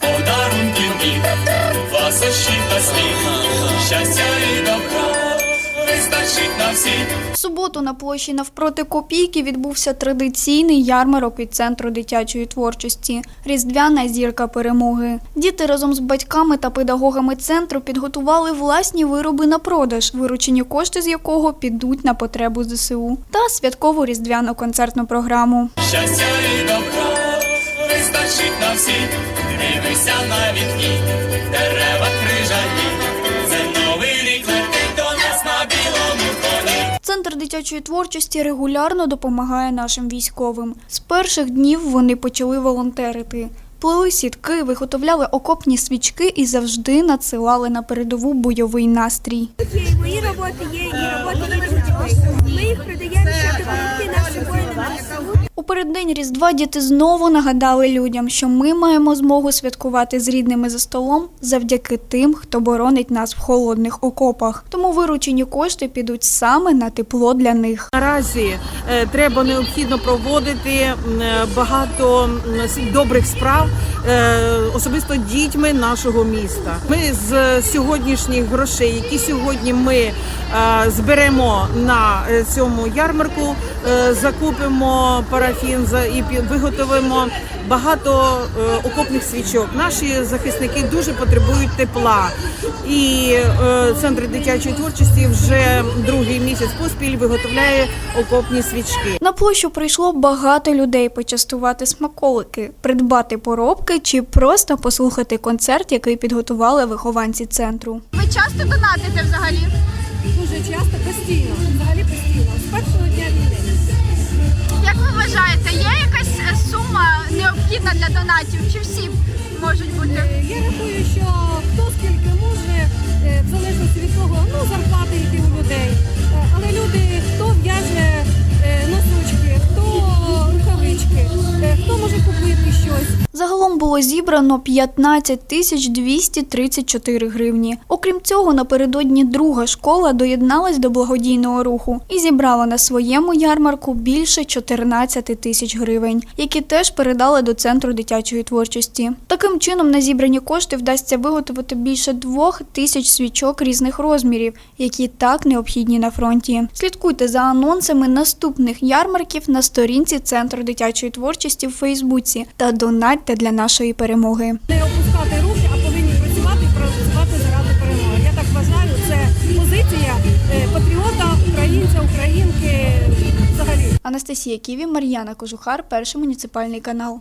Подарунків міг, ласощів та сміх, щастя і добра. В суботу на площі навпроти Копійки відбувся традиційний ярмарок від центру дитячої творчості Різдвяна зірка перемоги. Діти разом з батьками та педагогами центру підготували власні вироби на продаж, виручені кошти з якого підуть на потребу ЗСУ та святкову різдвяну концертну програму. Щастя і добра, дивися на вікні, дерева крижані, це новий рік летить до нас на білому коні. Центр дитячої творчості регулярно допомагає нашим військовим. З перших днів вони почали волонтерити. Плели сітки, виготовляли окопні свічки і завжди надсилали на передову бойовий настрій. Є і мої роботи є, і роботи дітей. Ми їх продаємо, щоб нашим воїнам переддень Різдва діти знову нагадали людям, що ми маємо змогу святкувати з рідними за столом завдяки тим, хто боронить нас в холодних окопах. Тому виручені кошти підуть саме на тепло для них. Наразі е, треба необхідно проводити е, багато добрих справ, е, особисто дітьми нашого міста. Ми з сьогоднішніх грошей, які сьогодні ми зберемо на цьому ярмарку, закупимо парафін за- і виготовимо багато е, окопних свічок. Наші захисники дуже потребують тепла, і е, центр дитячої творчості вже другий місяць поспіль виготовляє окопні свічки. На площу прийшло багато людей почастувати смаколики, придбати поробки чи просто послухати концерт, який підготували вихованці центру. Ви часто донатите взагалі? Дуже часто, постійно, взагалі постійно, з першого дня війни. Було зібрано 15 тисяч 234 гривні. Окрім цього, напередодні друга школа доєдналась до благодійного руху і зібрала на своєму ярмарку більше 14 тисяч гривень, які теж передали до центру дитячої творчості. Таким чином, на зібрані кошти вдасться виготовити більше двох тисяч свічок різних розмірів, які так необхідні на фронті. Слідкуйте за анонсами наступних ярмарків на сторінці Центру дитячої творчості в Фейсбуці та донатьте для нашої перемоги. Не опускати руки, а повинні працювати і працювати заради перемоги. Я так вважаю, це позиція е, патріота, українця, українки взагалі. Анастасія Ківі, Мар'яна Кожухар, перший муніципальний канал.